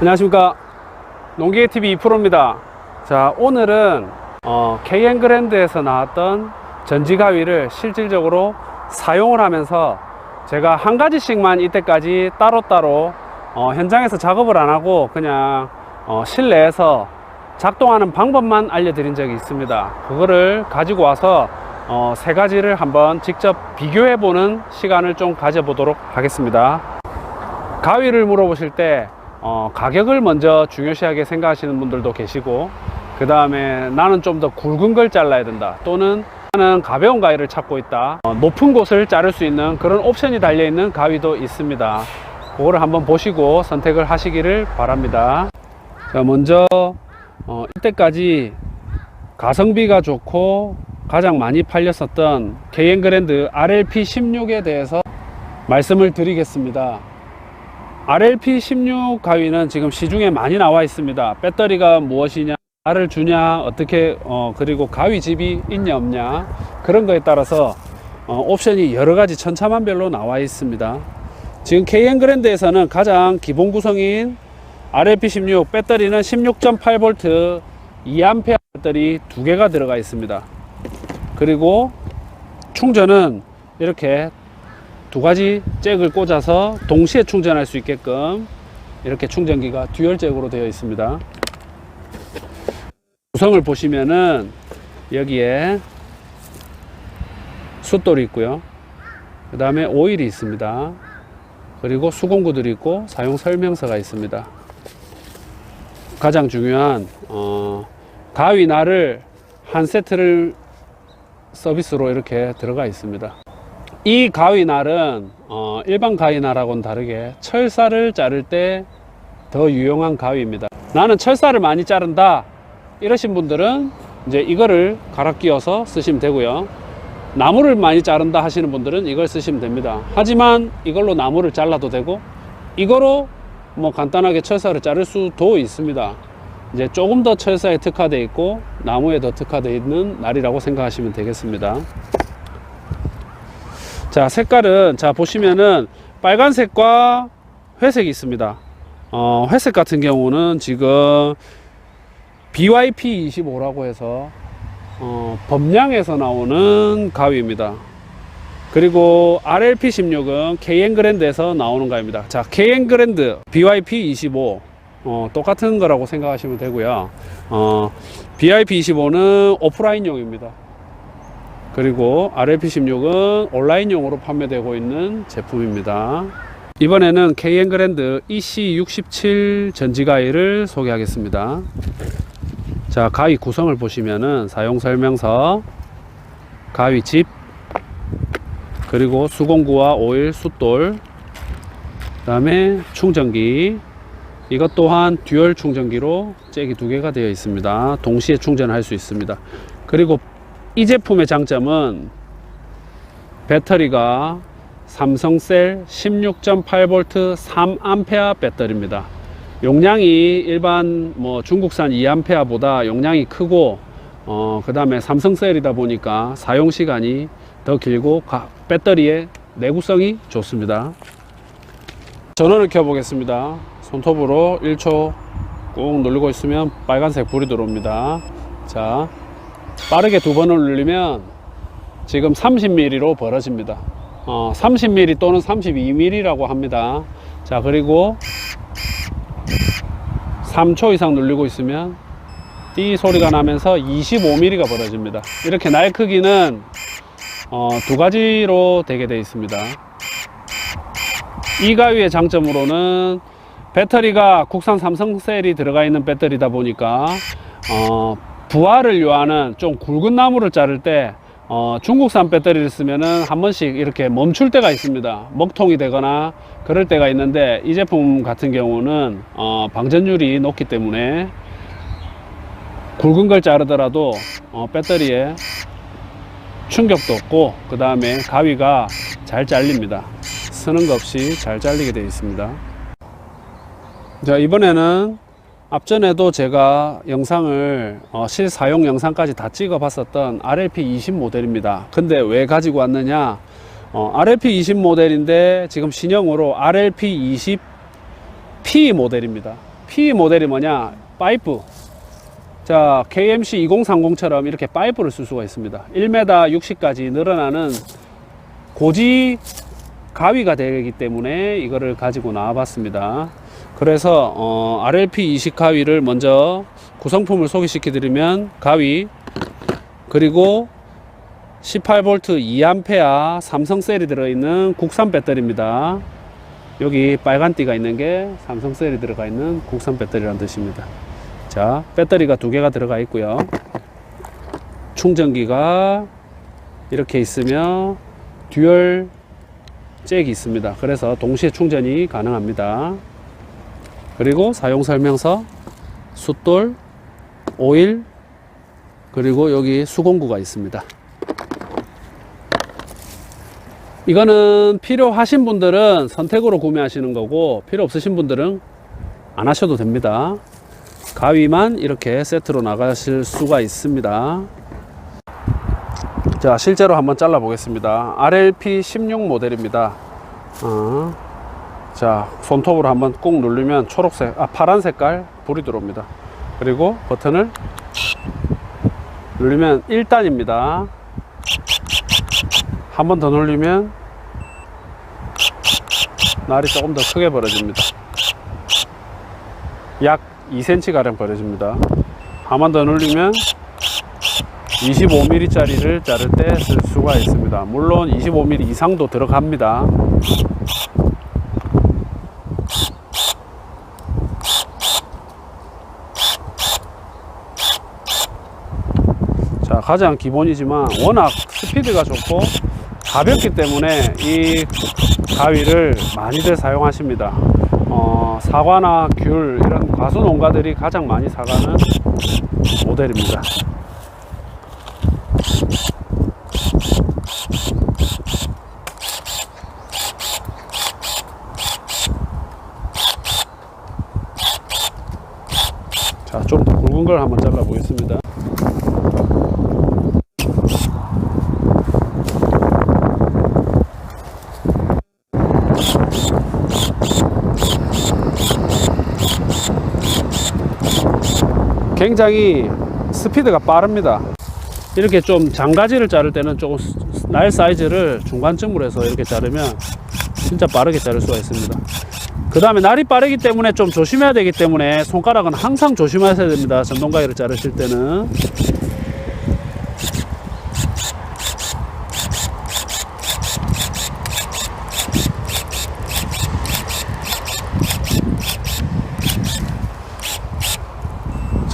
안녕하십니까. 농기계TV 2프로입니다. 자 오늘은 어, KN그랜드에서 나왔던 전지가위를 실질적으로 사용을 하면서 제가 한 가지씩만 이때까지 따로따로 어, 현장에서 작업을 안 하고 그냥 어, 실내에서 작동하는 방법만 알려드린 적이 있습니다. 그거를 가지고 와서 어, 세 가지를 한번 직접 비교해 보는 시간을 좀 가져보도록 하겠습니다. 가위를 물어보실 때 어, 가격을 먼저 중요시하게 생각하시는 분들도 계시고 그 다음에 나는 좀 더 굵은 걸 잘라야 된다. 또는 나는 가벼운 가위를 찾고 있다. 어, 높은 곳을 자를 수 있는 그런 옵션이 달려 있는 가위도 있습니다. 그거를 한번 보시고 선택을 하시기를 바랍니다. 자 먼저 어, 이때까지 가성비가 좋고 가장 많이 팔렸었던 KN그랜드 RLP 16에 대해서 말씀을 드리겠습니다 RLP16 가위는 지금 시중에 많이 나와 있습니다. 배터리가 무엇이냐, 알을 주냐, 어떻게, 어, 그리고 가위 집이 있냐, 없냐, 그런 거에 따라서 어, 옵션이 여러 가지 천차만별로 나와 있습니다. 지금 KN 그랜드에서는 가장 기본 구성인 RLP16 배터리는 16.8V 2A 배터리 두 개가 들어가 있습니다. 그리고 충전은 이렇게 두 가지 잭을 꽂아서 동시에 충전할 수 있게끔 이렇게 충전기가 듀얼 잭으로 되어 있습니다. 구성을 보시면은 여기에 숫돌이 있고요. 그 다음에 오일이 있습니다. 그리고 수공구들이 있고 사용 설명서가 있습니다. 가장 중요한 어, 가위 날을 한 세트를 서비스로 이렇게 들어가 있습니다. 이 가위 날은 어, 일반 가위 날하고는 다르게 철사를 자를 때 더 유용한 가위입니다. 나는 철사를 많이 자른다 이러신 분들은 이제 이거를 갈아 끼워서 쓰시면 되고요. 나무를 많이 자른다 하시는 분들은 이걸 쓰시면 됩니다. 하지만 이걸로 나무를 잘라도 되고 이거로 뭐 간단하게 철사를 자를 수도 있습니다. 이제 조금 더 철사에 특화되어 있고 나무에 더 특화되어 있는 날이라고 생각하시면 되겠습니다. 자 색깔은 자 보시면은 빨간색과 회색이 있습니다. 어, 회색 같은 경우는 지금 BYP25라고 해서 어, 범량에서 나오는 가위입니다. 그리고 RLP16은 KN그랜드에서 나오는 가위입니다. 자 KN그랜드 BYP25 어, 똑같은 거라고 생각하시면 되고요. 어, BYP25는 오프라인용입니다 그리고 RLP16은 온라인용으로 판매되고 있는 제품입니다. 이번에는 KN그랜드 EC67 전지가위를 소개하겠습니다. 자, 가위 구성을 보시면은 사용 설명서, 가위 집, 그리고 수공구와 오일, 숫돌, 그 다음에 충전기, 이것 또한 듀얼 충전기로 잭이 두 개가 되어 있습니다. 동시에 충전할 수 있습니다. 그리고 이 제품의 장점은 배터리가 삼성셀 16.8V 3A 배터리입니다. 용량이 일반 뭐 중국산 2A보다 용량이 크고 어, 그 다음에 삼성셀이다 보니까 사용 시간이 더 길고 가- 배터리의 내구성이 좋습니다. 전원을 켜 보겠습니다. 손톱으로 1초 꾹 누르고 있으면 빨간색 불이 들어옵니다. 자, 빠르게 두 번을 누르면 지금 30mm로 벌어집니다. 어, 30mm 또는 32mm라고 합니다. 자, 그리고 3초 이상 누르고 있으면 띠 소리가 나면서 25mm가 벌어집니다. 이렇게 날 크기는 어, 두 가지로 되게 되어 있습니다. 이 가위의 장점으로는 배터리가 국산 삼성셀이 들어가 있는 배터리다 보니까 어, 부하를 요하는 좀 굵은 나무를 자를 때 어, 중국산 배터리를 쓰면은 한 번씩 이렇게 멈출 때가 있습니다. 먹통이 되거나 그럴 때가 있는데 이 제품 같은 경우는 어, 방전율이 높기 때문에 굵은 걸 자르더라도 어, 배터리에 충격도 없고 그 다음에 가위가 잘 잘립니다. 쓰는 거 없이 잘 잘리게 되어 있습니다. 자 이번에는 앞전에도 제가 영상을 어, 실사용 영상까지 다 찍어 봤었던 RLP 20 모델입니다 근데 왜 가지고 왔느냐 어, RLP 20 모델인데 지금 신형으로 RLP 20 P 모델입니다 P 모델이 뭐냐? 파이프. 자, KMC 2030처럼 이렇게 파이프를 쓸 수가 있습니다. 1m 60까지 늘어나는 고지 가위가 되기 때문에 이거를 가지고 나와 봤습니다. 그래서 어, RLP 20 가위를 먼저 구성품을 소개시켜 드리면 가위 그리고 18V 2A 삼성셀이 들어있는 국산 배터리입니다. 여기 빨간 띠가 있는 게 삼성셀이 들어가 있는 국산 배터리라는 뜻입니다. 자, 배터리가 두 개가 들어가 있고요. 충전기가 이렇게 있으며 듀얼 잭이 있습니다. 그래서 동시에 충전이 가능합니다. 그리고 사용 설명서, 숫돌, 오일, 그리고 여기 수공구가 있습니다. 이거는 필요하신 분들은 선택으로 구매하시는 거고 필요 없으신 분들은 안 하셔도 됩니다. 가위만 이렇게 세트로 나가실 수가 있습니다. 자, 실제로 한번 잘라 보겠습니다. RLP 16 모델입니다. 어, 자, 손톱으로 한번 꾹 누르면 초록색, 아, 파란 색깔 불이 들어옵니다. 그리고 버튼을 누르면 1단입니다. 한 번더 눌리면 날이 조금 더 크게 벌어집니다. 약 2cm 가량 벌어집니다. 한 번더 눌리면 25mm 짜리를 자를 때 쓸 수가 있습니다. 물론 25mm 이상도 들어갑니다. 자, 가장 기본이지만 워낙 스피드가 좋고 가볍기 때문에 이 가위를 많이들 사용하십니다. 어, 사과나 귤 이런 과수 농가들이 가장 많이 사가는 모델입니다. 자, 좀 더 굵은 걸 한번 잘라 보겠습니다. 굉장히 스피드가 빠릅니다. 이렇게 좀 장가지를 자를 때는 조금 날 사이즈를 중간쯤으로 해서 이렇게 자르면 진짜 빠르게 자를 수가 있습니다. 그 다음에 날이 빠르기 때문에 좀 조심해야 되기 때문에 손가락은 항상 조심하셔야 됩니다. 전동가위를 자르실 때는.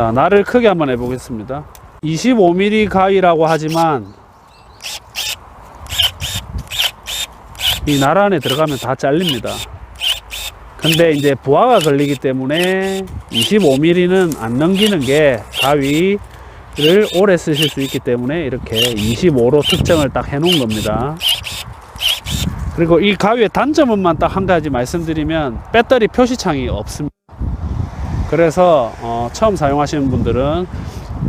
자, 날을 크게 한번 해보겠습니다. 25mm 가위라고 하지만 이날 안에 들어가면 다 잘립니다. 근데 이제 부하가 걸리기 때문에 25mm는 안 넘기는 게 가위를 오래 쓰실 수 있기 때문에 이렇게 25로 특정을 딱 해놓은 겁니다. 그리고 이 가위의 단점은만 딱 한 가지 말씀드리면 배터리 표시창이 없습니다. 그래서 어, 처음 사용하시는 분들은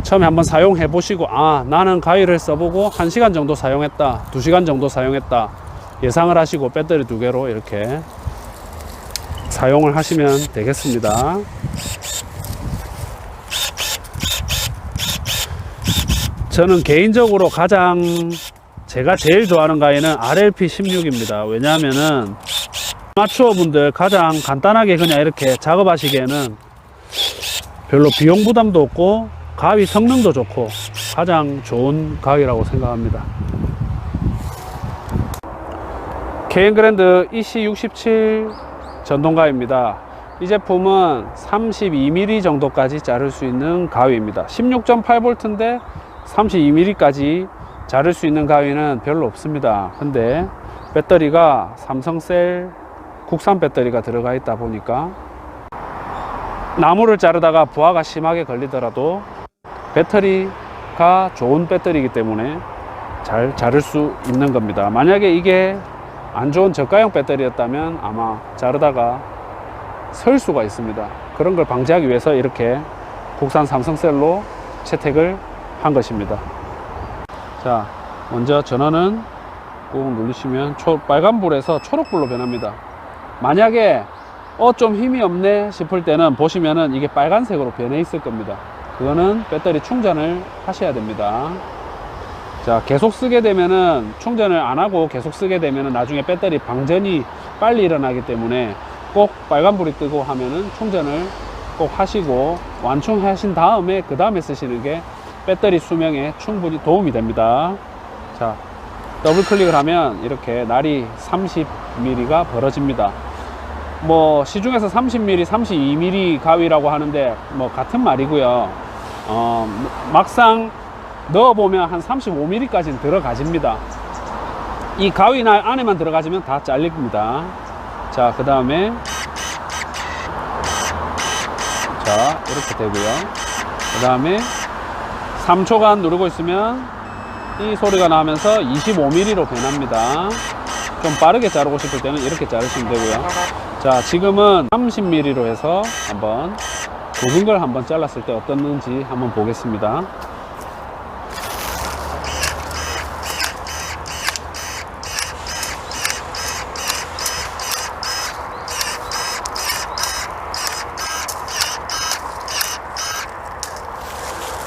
처음에 한번 사용해 보시고 아 나는 가위를 써보고 1시간 정도 사용했다 2시간 정도 사용했다 예상을 하시고 배터리 두 개로 이렇게 사용을 하시면 되겠습니다. 저는 개인적으로 가장 제가 제일 좋아하는 가위는 RLP 16입니다. 왜냐하면은 아마추어 분들 가장 간단하게 그냥 이렇게 작업하시기에는 별로 비용 부담도 없고 가위 성능도 좋고 가장 좋은 가위라고 생각합니다. 케인 그랜드 EC67 전동가위입니다. 이 제품은 32mm 정도까지 자를 수 있는 가위입니다. 16.8V인데 32mm까지 자를 수 있는 가위는 별로 없습니다. 근데 배터리가 삼성셀 국산 배터리가 들어가 있다 보니까 나무를 자르다가 부하가 심하게 걸리더라도 배터리가 좋은 배터리이기 때문에 잘 자를 수 있는 겁니다. 만약에 이게 안 좋은 저가형 배터리였다면 아마 자르다가 설 수가 있습니다. 그런 걸 방지하기 위해서 이렇게 국산 삼성셀로 채택을 한 것입니다. 자, 먼저 전원은 꾹 누르시면 초, 빨간불에서 초록불로 변합니다. 만약에 어, 좀 힘이 없네 싶을 때는 보시면은 이게 빨간색으로 변해 있을 겁니다. 그거는 배터리 충전을 하셔야 됩니다. 자, 계속 쓰게 되면은 충전을 안 하고 계속 쓰게 되면은 나중에 배터리 방전이 빨리 일어나기 때문에 꼭 빨간불이 뜨고 하면은 충전을 꼭 하시고 완충하신 다음에 그 다음에 쓰시는 게 배터리 수명에 충분히 도움이 됩니다. 자, 더블 클릭을 하면 이렇게 날이 30mm가 벌어집니다. 뭐 시중에서 30mm, 32mm 가위라고 하는데 뭐 같은 말이고요. 어, 막상 넣어보면 한 35mm까지는 들어가집니다. 이 가위 날 안에만 들어가지면 다 잘립니다. 자, 그 다음에 자, 이렇게 되고요. 그 다음에 3초간 누르고 있으면 이 소리가 나면서 25mm로 변합니다. 좀 빠르게 자르고 싶을 때는 이렇게 자르시면 되고요. 자, 지금은 30mm로 해서 한번 굵은 걸 한번 잘랐을 때 어떻는지 한번 보겠습니다.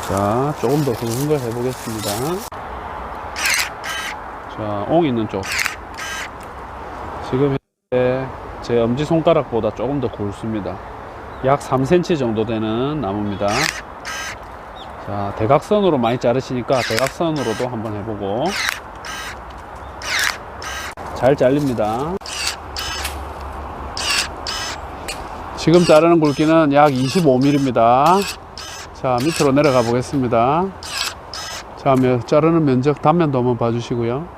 자, 조금 더 굵은 걸 해보겠습니다. 자, 옹 있는 쪽. 지금 현재 제 엄지손가락보다 조금 더 굵습니다. 약 3cm 정도 되는 나무입니다. 자, 대각선으로 많이 자르시니까 대각선으로도 한번 해보고. 잘 잘립니다. 지금 자르는 굵기는 약 25mm입니다. 자, 밑으로 내려가 보겠습니다. 자, 며- 자르는 면적 단면도 한번 봐주시고요.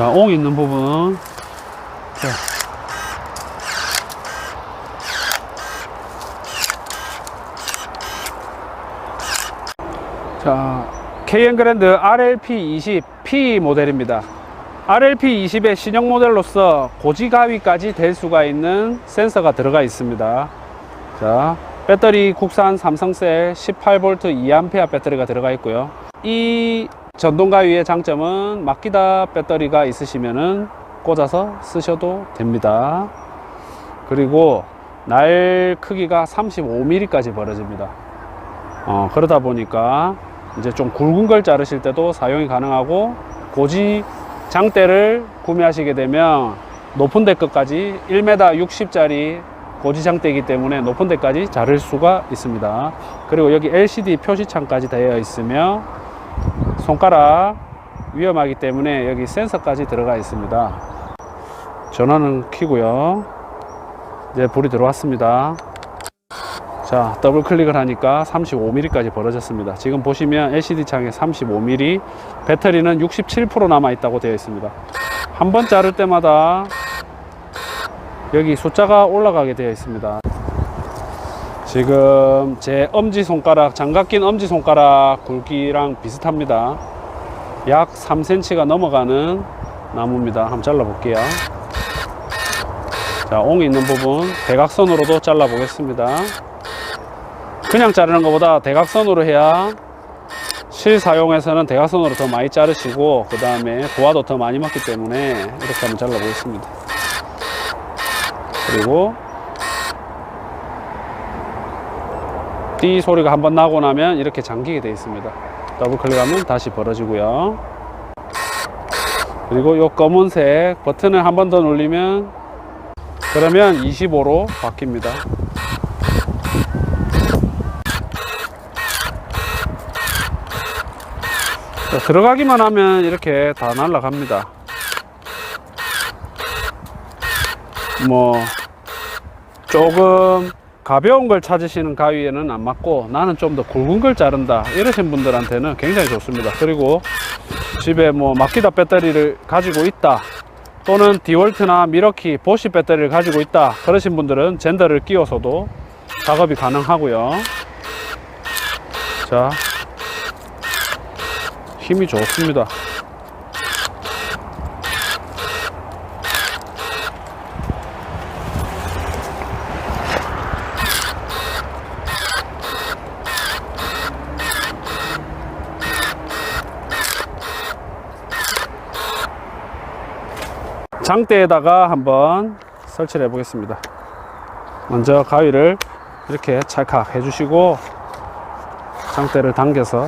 자, 옹 있는 부분. 자. 자, KN 그랜드 RLP 20 P 모델입니다. RLP 20의 신형 모델로서 고지 가위까지 될 수가 있는 센서가 들어가 있습니다. 자, 배터리 국산 삼성셀 18V 2A 배터리가 들어가 있고요. 이 전동 가위의 장점은 마키다 배터리가 있으시면은 꽂아서 쓰셔도 됩니다. 그리고 날 크기가 35mm까지 벌어집니다. 어, 그러다 보니까 이제 좀 굵은 걸 자르실 때도 사용이 가능하고 고지 장대를 구매하시게 되면 높은 데 끝까지 1m 60짜리 고지 장대이기 때문에 높은 데까지 자를 수가 있습니다. 그리고 여기 LCD 표시창까지 되어 있으며 손가락 위험하기 때문에 여기 센서까지 들어가 있습니다. 전원은 켜고요. 이제 불이 들어왔습니다. 자, 더블 클릭을 하니까 35mm까지 벌어졌습니다. 지금 보시면 LCD 창에 35mm, 배터리는 67% 남아 있다고 되어 있습니다. 한 번 자를 때마다 여기 숫자가 올라가게 되어 있습니다. 지금 제 엄지 손가락, 장갑 낀 엄지 손가락 굵기랑 비슷합니다. 약 3cm가 넘어가는 나무입니다. 한번 잘라 볼게요. 자, 옹이 있는 부분 대각선으로도 잘라 보겠습니다. 그냥 자르는 것보다 대각선으로 해야 실 사용에서는 대각선으로 더 많이 자르시고 그 다음에 도화도 더 많이 맞기 때문에 이렇게 한번 잘라 보겠습니다 그리고 띠 소리가 한번 나고 나면 이렇게 잠기게 되어 있습니다. 더블 클릭하면 다시 벌어지고요. 그리고 이 검은색 버튼을 한 번 더 눌리면 그러면 25로 바뀝니다. 자, 들어가기만 하면 이렇게 다 날아갑니다. 뭐 조금 가벼운 걸 찾으시는 가위에는 안 맞고 나는 좀 더 굵은 걸 자른다 이러신 분들한테는 굉장히 좋습니다. 그리고 집에 뭐 마키다 배터리를 가지고 있다 또는 디월트나 미러키 보시 배터리를 가지고 있다 그러신 분들은 젠더를 끼워서도 작업이 가능하고요. 자 힘이 좋습니다. 장대에다가 한번 설치를 해 보겠습니다. 먼저 가위를 이렇게 찰칵 해 주시고 장대를 당겨서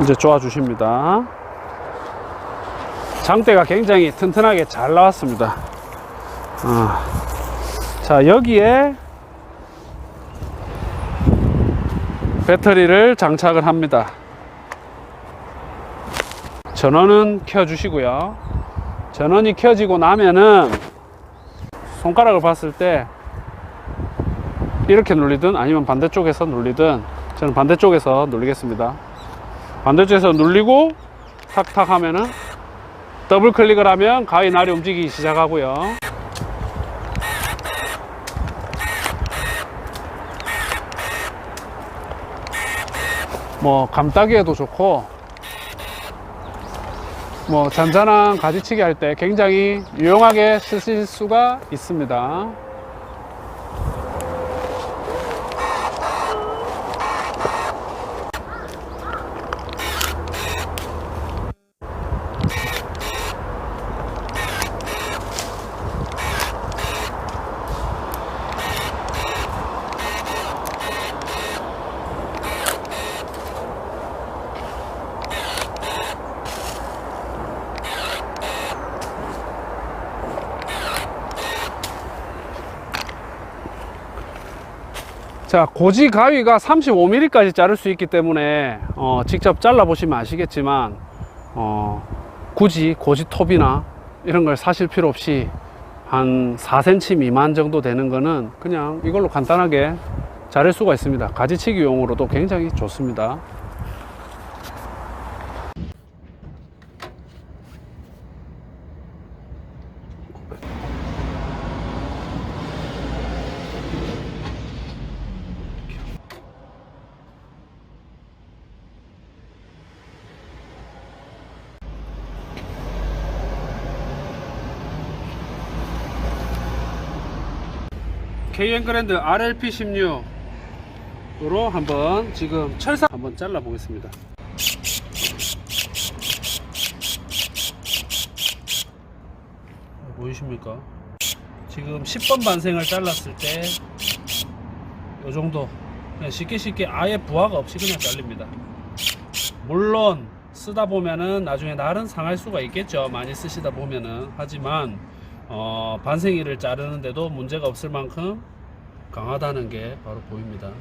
이제 조아 주십니다. 장대가 굉장히 튼튼하게 잘 나왔습니다. 어. 자 여기에 배터리를 장착을 합니다. 전원은 켜 주시고요. 전원이 켜지고 나면은 손가락을 봤을 때 이렇게 눌리든 아니면 반대쪽에서 눌리든 저는 반대쪽에서 눌리겠습니다. 반대쪽에서 눌리고 탁탁 하면은 더블 클릭을 하면 가위 날이 움직이기 시작하고요. 뭐 감따기에도 좋고 뭐 잔잔한 가지치기 할 때 굉장히 유용하게 쓰실 수가 있습니다. 자, 고지 가위가 35mm까지 자를 수 있기 때문에 어, 직접 잘라 보시면 아시겠지만 어, 굳이 고지 톱이나 이런 걸 사실 필요 없이 한 4cm 미만 정도 되는 거는 그냥 이걸로 간단하게 자를 수가 있습니다. 가지치기용으로도 굉장히 좋습니다. KN 그랜드 RLP 16으로 한번 지금 철사 한번 잘라 보겠습니다. 보이십니까? 지금 10번 반생을 잘랐을 때이 정도 그냥 쉽게 쉽게 아예 부하가 없이 그냥 잘립니다. 물론 쓰다 보면은 나중에 날은 상할 수가 있겠죠. 많이 쓰시다 보면은 하지만 어, 반생이를 자르는데도 문제가 없을 만큼 강하다는 게 바로 보입니다.